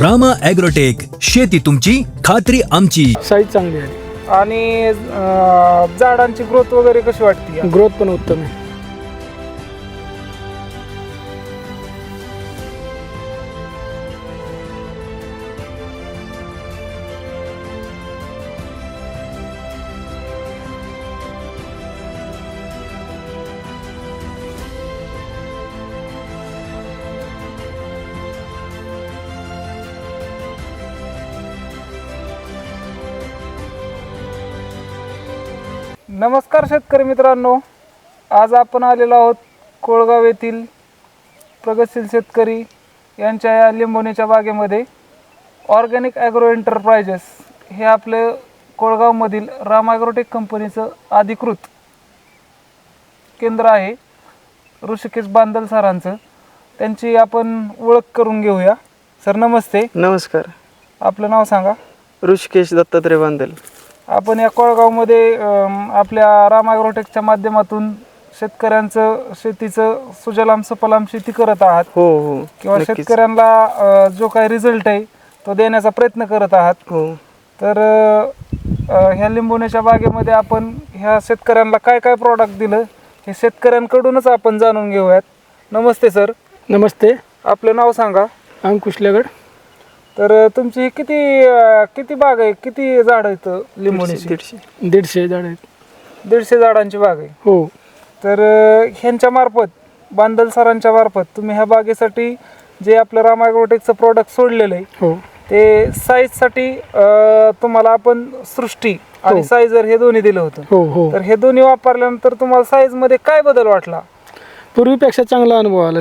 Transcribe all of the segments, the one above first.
Rama agrotech शेती तुमची खात्री आमची. साईज चांगली आहे. आणि अं, झाडांची ग्रोथ वगैरे कशी वाटते ग्रोथ पण उत्तम आहे. नमस्कार शेतकरी मित्रांनो. आज आपण आलेलो आहोत कोळगाव येथील प्रगतशील शेतकरी यांच्या या लिंबोणीच्या बागेमध्ये. ऑर्गॅनिक ॲग्रो एंटरप्राइजेस हे आपले कोळगावमधील राम ॲग्रोटेक कंपनीचं अधिकृत केंद्र आहे. ऋषिकेश बांदल सरांचं. त्यांची आपण ओळख करून घेऊया. सर नमस्ते. नमस्कार. आपलं नाव सांगा. ऋषिकेश दत्तात्रय बांदल. आपण या कोळगावमध्ये अम, आपल्या राम ॲग्रोटेकच्या माध्यमातून शेतकऱ्यांचं शेतीचं सुजलाम सुफलाम शेती करत आहात. हो हो. किंवा नक्कीच. शेतकऱ्यांना अ, जो काही रिझल्ट आहे तो देण्याचा प्रयत्न करत आहात. हो. तर अ, ह्या लिंबोण्याच्या बागेमध्ये आपण ह्या शेतकऱ्यांना काय काय प्रॉडक्ट दिलं हे शेतकऱ्यांकडूनच आपण जाणून घेऊयात. नमस्ते सर नमस्ते. आपलं नाव सांगा. अंकुश लगड. तर तुमची किती अ, किती बाग आहे? किती झाड आहेत लिंबोणीची? दीडशे दीडशे. झाड आहेत. दीडशे झाडांची बाग आहे. हो. तर अ, ह्यांच्या मार्फत बांदल सरांच्या मार्फत तुम्ही ह्या बागेसाठी जे आपलं राम ॲग्रोटेकचं प्रॉडक्ट सोडलेलं आहे हो. ते साईजसाठी तुम्हाला आपण सृष्टी आणि हो. साईजर हे दोन्ही दिलं होतं. हो हो. तर हे दोन्ही वापरल्यानंतर तुम्हाला साईजमध्ये काय बदल वाटला? पूर्वीपेक्षा चांगला अनुभव आला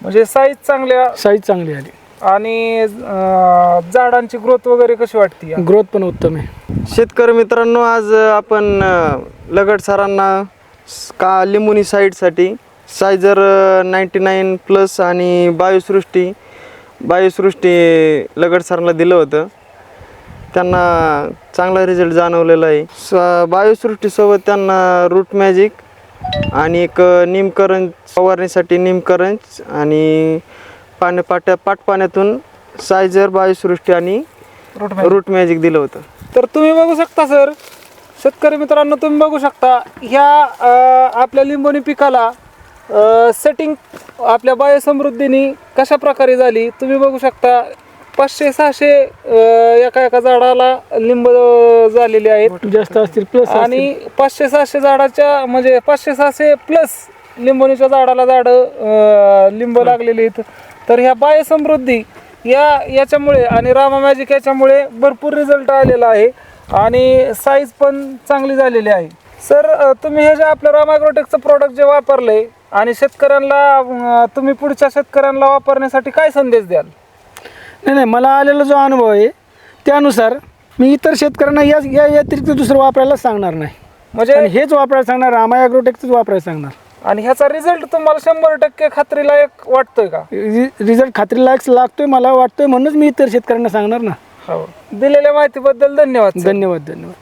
म्हणजे साईज चांगल्या साईज चांगली आली. आणि अ, झाडांची ग्रोथ वगैरे कशी वाटते ग्रोथ पण उत्तम आहे. शेतकरी मित्रांनो आज अ, आपण अ, लगड सरांना स- का लिंबुनी साईडसाठी सायझर नाईंटी नाईन प्लस आणि बायोसृष्टी बायोसृष्टी लगड सरांना दिलं होतं. त्यांना चांगला रिझल्ट जाणवलेला आहे. स बायोसृष्टीसोबत त्यांना रूट मॅजिक आणि एक अ, निमकरंज फवारणीसाठी निमकरंज आणि पाण्या पाट्या पाटपाण्यातून सायझर बायोसृष्टी आणि रूट रूट मॅजिक दिलं होतं. तर तुम्ही बघू शकता सर. शेतकरी मित्रांनो तुम्ही बघू शकता ह्या अ, आपल्या लिंबोणी पिकाला सेटिंग आपल्या बायोसमृद्धीनी कशा प्रकारे झाली तुम्ही बघू शकता पाचशे सहाशे अ, एका एका झाडाला लिंब झालेले आहेत. जास्त असतील प्लस आणि पाचशे सहाशे झाडाच्या म्हणजे पाचशे सहाशे प्लस लिंबोणीच्या झाडाला झाडं लिंब लागलेली आहेत. तर ह्या बायोसमृद्धी या याच्यामुळे आणि रामा मॅजिक याच्यामुळे भरपूर रिझल्ट आलेला आहे. आणि साईज पण चांगली झालेली आहे. सर तुम्ही हे जे आपलं रामाग्रोटेकचं प्रोडक्ट जे वापरलंय आणि शेतकऱ्यांना तुम्ही पुढच्या शेतकऱ्यांना वापरण्यासाठी काय संदेश द्याल? नाही नाही मला आलेला जो अनुभव आहे त्यानुसार मी इतर शेतकऱ्यांना या या व्यतिरिक्त दुसरं वापरायला सांगणार नाही. म्हणजे हेच वापरायला सांगणार रामा ॲग्रोटेकचंच वापरायला सांगणार. आणि ह्याचा रिझल्ट तुम्हाला शंभर टक्के खात्रीलायक वाटतोय का? रिझल्ट खात्रीलायक लागतोय मला वाटतोय म्हणूनच मी इतर शेतकऱ्यांना सांगणार ना. हो. दिलेल्या माहितीबद्दल धन्यवाद. धन्यवाद धन्यवाद.